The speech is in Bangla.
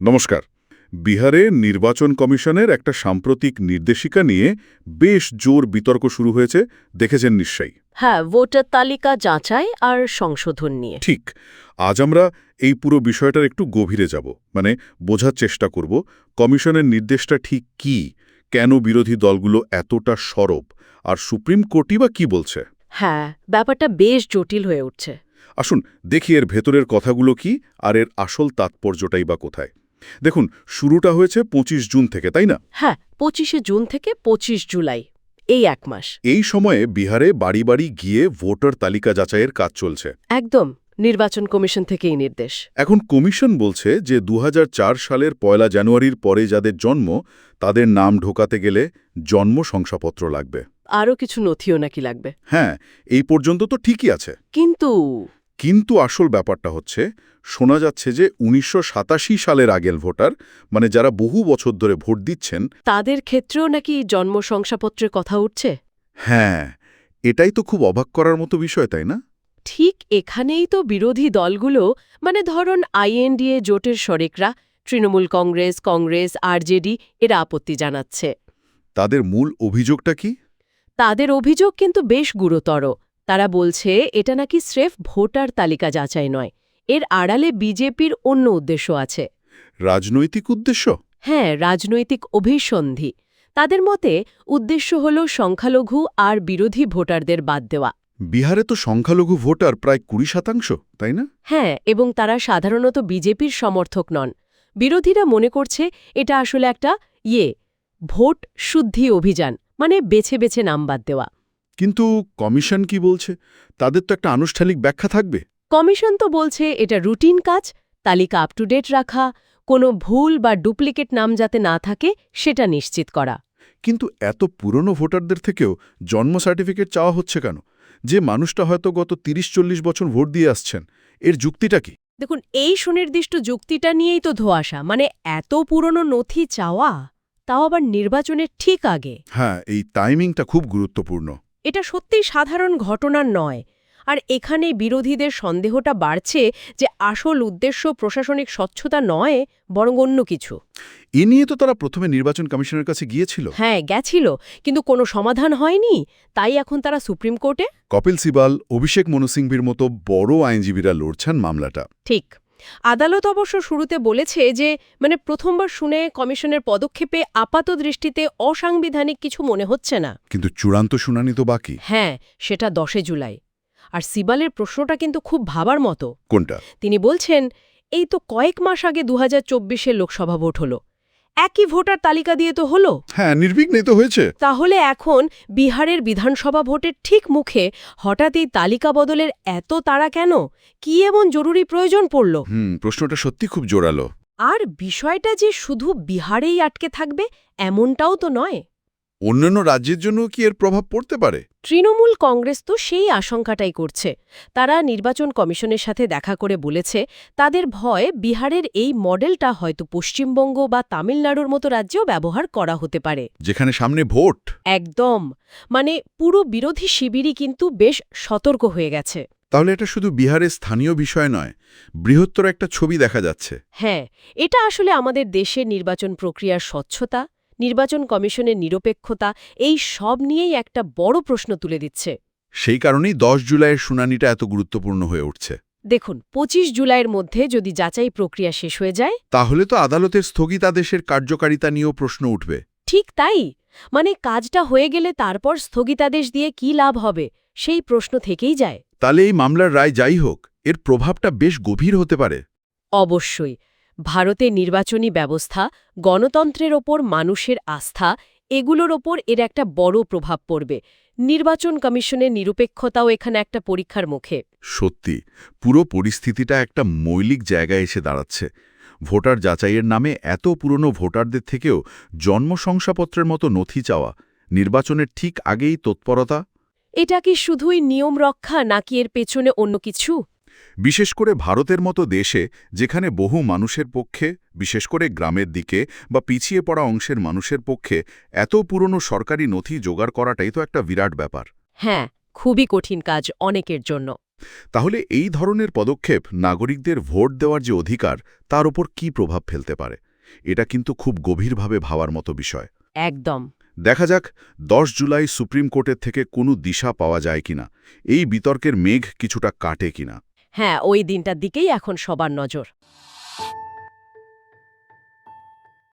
নমস্কার। বিহারে নির্বাচন কমিশনের একটা সাম্প্রতিক নির্দেশিকা নিয়ে বেশ জোর বিতর্ক শুরু হয়েছে দেখেছেন নিশ্চয়ই। হ্যাঁ ভোটার তালিকা যাচাই আর সংশোধন নিয়ে। ঠিক আজ আমরা এই পুরো বিষয়টার একটু গভীরে যাব মানে বোঝার চেষ্টা করব কমিশনের নির্দেশটা ঠিক কি কেন বিরোধী দলগুলো এতটা সরব আর সুপ্রিম কোর্টই বা কি বলছে? হ্যাঁ ব্যাপারটা বেশ জটিল হয়ে উঠছে। আসুন দেখি এর ভেতরের কথাগুলো কি আর এর আসল তাৎপর্যটাই বা কোথায়। দেখুন শুরুটা হয়েছে ২৫ জুন থেকে তাই না? হ্যাঁ পঁচিশে জুন থেকে পঁচিশ জুলাই এই এক মাস। এই সময়ে বিহারে বাড়ি বাড়ি গিয়ে ভোটার তালিকা যাচাইয়ের কাজ চলছে। একদম নির্বাচন কমিশন থেকেই নির্দেশ। এখন কমিশন বলছে যে দু হাজার চার সালের পয়লা জানুয়ারির পরে যাদের জন্ম তাদের নাম ঢোকাতে গেলে জন্ম শংসাপত্র লাগবে। আরও কিছু নথিও নাকি লাগবে? হ্যাঁ এই পর্যন্ত তো ঠিকই আছে। কিন্তু কিন্তু আসল ব্যাপারটা হচ্ছে শোনা যাচ্ছে যে উনিশশো সাতাশি সালের আগের ভোটার মানে যারা বহু বছর ধরে ভোট দিচ্ছেন তাদের ক্ষেত্রেও নাকি জন্ম শংসাপত্রের কথা উঠছে? হ্যাঁ এটাই তো খুব অবাক করার মতো বিষয় তাই না? ঠিক এখানেই তো বিরোধী দলগুলো মানে ধরুন আইএনডিএ জোটের শরিকরা তৃণমূল কংগ্রেস কংগ্রেস আরজেডি এরা আপত্তি জানাচ্ছে। তাদের মূল অভিযোগটা কি? তাদের অভিযোগ কিন্তু বেশ গুরুতর। তারা বলছে এটা নাকি স্রেফ ভোটার তালিকা যাচাই নয় এর আড়ালে বিজেপির অন্য উদ্দেশ্য আছে। রাজনৈতিক উদ্দেশ্য? হ্যাঁ রাজনৈতিক অভিসন্ধি। তাদের মতে উদ্দেশ্য হল সংখ্যালঘু আর বিরোধী ভোটারদের বাদ দেওয়া। বিহারে তো সংখ্যালঘু ভোটার প্রায় কুড়ি শতাংশ তাই না? হ্যাঁ এবং তারা সাধারণত বিজেপির সমর্থক নন। বিরোধীরা মনে করছে এটা আসলে একটা ইয়ে ভোট শুদ্ধি অভিযান মানে বেছে বেছে নাম বাদ দেওয়া। কিন্তু কমিশন কি বলছে? তাদের তো একটা আনুষ্ঠানিক ব্যাখ্যা থাকবে। কমিশন তো বলছে এটা রুটিন কাজ তালিকা আপ টু ডেট রাখা কোনো ভুল বা ডুপ্লিকেট নাম যাতে না থাকে সেটা নিশ্চিত করা। কিন্তু এত পুরনো ভোটারদের থেকেও জন্ম সার্টিফিকেট চাওয়া হচ্ছে কেন? যে মানুষটা হয়তো গত তিরিশ চল্লিশ বছর ভোট দিয়ে আসছেন এর যুক্তিটা কি? দেখুন এই সুনির্দিষ্ট যুক্তিটা নিয়েই তো ধোয়াশা মানে এত পুরনো নথি চাওয়া তাও আবার নির্বাচনের ঠিক আগে। হ্যাঁ এই টাইমিংটা খুব গুরুত্বপূর্ণ। এটা সত্যিই সাধারণ ঘটনার নয়। আর এখানে বিরোধীদের সন্দেহটা বাড়ছে যে আসল উদ্দেশ্য প্রশাসনিক স্বচ্ছতা নয় বরং অন্য কিছু। এ নিয়ে তো তারা প্রথমে নির্বাচন কমিশনের কাছে গিয়েছিল। হ্যাঁ গেছিল। কিন্তু কোনো সমাধান হয়নি। তাই এখন তারা সুপ্রিম কোর্টে কপিল সিবাল অভিষেক মনু সিংভির মতো বড় আইনজীবীরা লড়ছেন মামলাটা। ঠিক। আদালত অবশ্য শুরুতে বলেছে যে মানে প্রথমবার শুনে কমিশনের পদক্ষেপে আপাত দৃষ্টিতে অসাংবিধানিক কিছু মনে হচ্ছে না। কিন্তু চূড়ান্ত শুনানি তো বাকি। হ্যাঁ সেটা দশে জুলাই। আর সিবালের প্রশ্নটা কিন্তু খুব ভাবার মতো। কোনটা? তিনি বলছেন এই তো কয়েক মাস আগে দু হাজার লোকসভা ভোট হলো। একই ভোটার তালিকা দিয়ে তো হলো। হ্যাঁ নির্বিঘ্নে তো হয়েছে। তাহলে এখন বিহারের বিধানসভা ভোটের ঠিক মুখে হঠাৎ এই তালিকা বদলের এত তাড়া কেন? কি এমন জরুরি প্রয়োজন পড়ল? হুম প্রশ্নটা সত্যি খুব জোরালো। আর বিষয়টা যে শুধু বিহারেই আটকে থাকবে এমনটাও তো নয়। অন্যান্য রাজ্যের জন্য কি এর প্রভাব পড়তে পারে? তৃণমূল কংগ্রেস তো সেই আশঙ্কাটাই করছে। তারা নির্বাচন কমিশনের সাথে দেখা করে বলেছে তাদের ভয় বিহারের এই মডেলটা হয়তো পশ্চিমবঙ্গ বা তামিলনাড়ুর মতো রাজ্যেও ব্যবহার করা হতে পারে। যেখানে সামনে ভোট। একদম। মানে পুরো বিরোধী শিবিরই কিন্তু বেশ সতর্ক হয়ে গেছে। তাহলে এটা শুধু বিহারের স্থানীয় বিষয় নয় বৃহত্তর একটা ছবি দেখা যাচ্ছে। হ্যাঁ এটা আসলে আমাদের দেশের নির্বাচন প্রক্রিয়ার স্বচ্ছতা নির্বাচন কমিশনের নিরপেক্ষতা এই সব নিয়েই একটা বড় প্রশ্ন তুলে দিচ্ছে। সেই কারণেই দশ জুলাইয়ের শুনানিটা এত গুরুত্বপূর্ণ হয়ে উঠছে। দেখুন ২৫ জুলাইয়ের মধ্যে যদি যাচাই প্রক্রিয়া শেষ হয়ে যায় তাহলে তো আদালতের স্থগিতাদেশের কার্যকারিতা নিয়েও প্রশ্ন উঠবে। ঠিক তাই! মানে কাজটা হয়ে গেলে তারপর স্থগিতাদেশ দিয়ে কি লাভ হবে সেই প্রশ্ন থেকেই যায়। তাহলে এই মামলার রায় যাই হোক এর প্রভাবটা বেশ গভীর হতে পারে। অবশ্যই। ভারতের নির্বাচনী ব্যবস্থা গণতন্ত্রের ওপর মানুষের আস্থা এগুলোর ওপর এর একটা বড় প্রভাব পড়বে। নির্বাচন কমিশনের নিরপেক্ষতাও এখানে একটা পরীক্ষার মুখে। সত্যি পুরো পরিস্থিতিটা একটা মৌলিক জায়গায় এসে দাঁড়াচ্ছে। ভোটার যাচাইয়ের নামে এত পুরনো ভোটারদের থেকেও জন্ম শংসাপত্রের মতো নথি চাওয়া নির্বাচনের ঠিক আগেই তৎপরতা? এটা কি শুধুই নিয়ম রক্ষা নাকি এর পেছনে অন্য কিছু? বিশেষ করে ভারতের মতো দেশে যেখানে বহু মানুষের পক্ষে বিশেষ করে গ্রামের দিকে বা পিছিয়ে পড়া অংশের মানুষের পক্ষে এত পুরনো সরকারি নথি জোগাড় করাটাই তো একটা বিরাট ব্যাপার। হ্যাঁ খুবই কঠিন কাজ অনেকের জন্য। তাহলে এই ধরনের পদক্ষেপ নাগরিকদের ভোট দেওয়ার যে অধিকার তার উপর কি প্রভাব ফেলতে পারে? এটা কিন্তু খুব গভীরভাবে ভাবার মতো বিষয়। একদম। দেখা যাক ১০ জুলাই সুপ্রিম কোর্টের থেকে কোনো দিশা পাওয়া যায় কিনা। এই বিতর্কের মেঘ কিছুটা কাটে কিনা। হ্যাঁ ওই দিনটার দিকেই এখন সবার নজর।